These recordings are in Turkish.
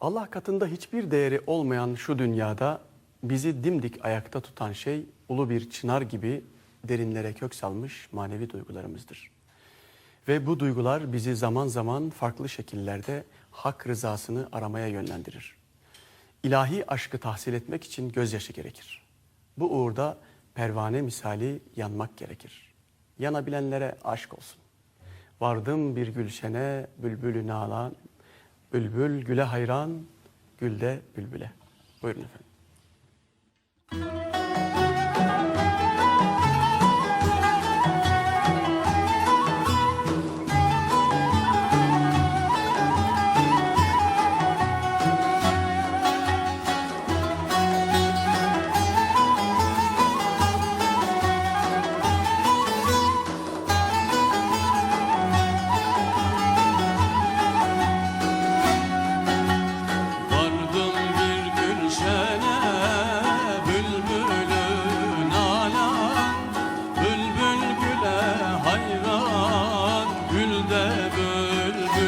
Allah katında hiçbir değeri olmayan şu dünyada bizi dimdik ayakta tutan şey ulu bir çınar gibi derinlere kök salmış manevi duygularımızdır. Ve bu duygular bizi zaman zaman farklı şekillerde hak rızasını aramaya yönlendirir. İlahi aşkı tahsil etmek için gözyaşı gerekir. Bu uğurda pervane misali yanmak gerekir. Yanabilenlere aşk olsun. Vardım bir gülşene, bülbülü nalan, bülbül güle hayran, gülde bülbüle. Buyurun efendim.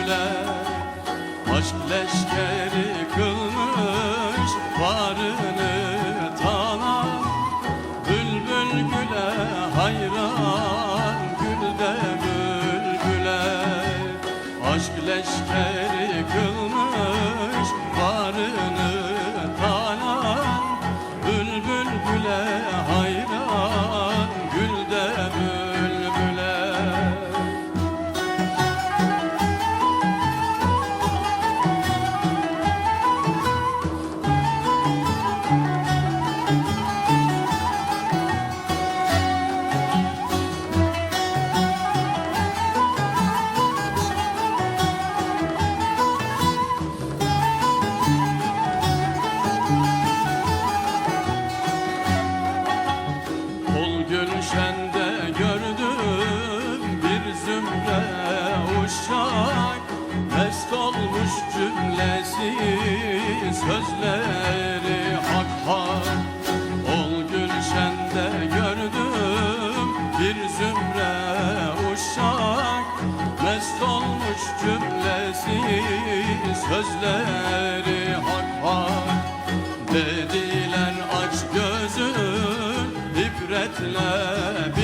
Bülbüle Aşk leşkeri kılmış varını talan Bülbül güle hayran gülde bülbüle. Aşk leşkeri kılmış varını sözleri hak hak. Ol gülşende gördüm bir zümre uşak. Mest olmuş cümlesi sözleri hak hak. Dediler aç gözün ibretle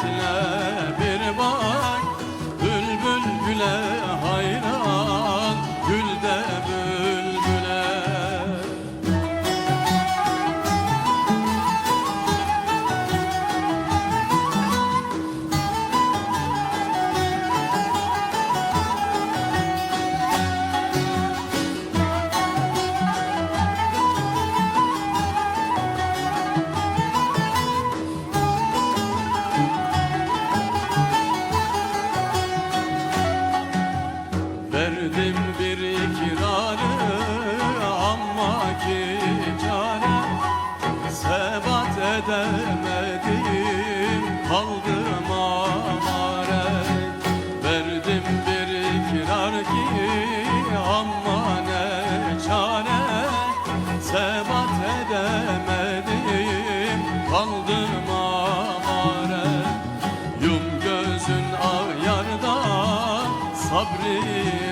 ibretle bir bak Bülbül güle hayran gülde bülbüle edemedim. Kaldım amare Verdim bir ikrar ki ama ne çare Sebat edemedim. Kaldım amare Yum gözün ayarda sabri